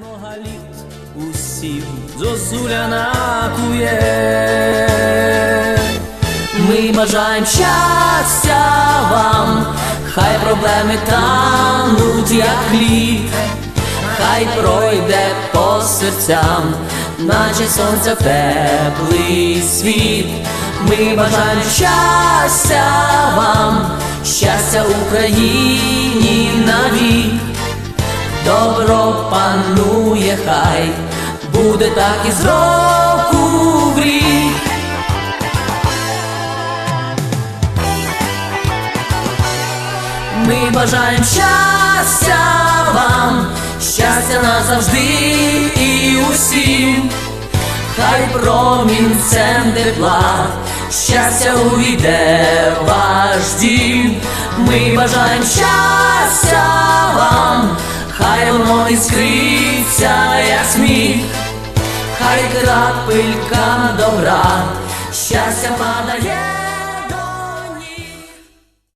Много літ усім зозуля накує. Ми бажаємо щастя вам, хай проблеми тануть, як лід, хай пройде по серцям, наче сонця теплий світ. Ми бажаємо щастя вам, щастя Україні навік. Добро панує хай, буде так і з року в рік. Ми бажаємо щастя вам, щастя назавжди і усім, хай промінцем тепла, щастя увійде ваш дім. Ми бажаємо щастя воно іскриться, як сміх, хай крапелька добра, щастя падає.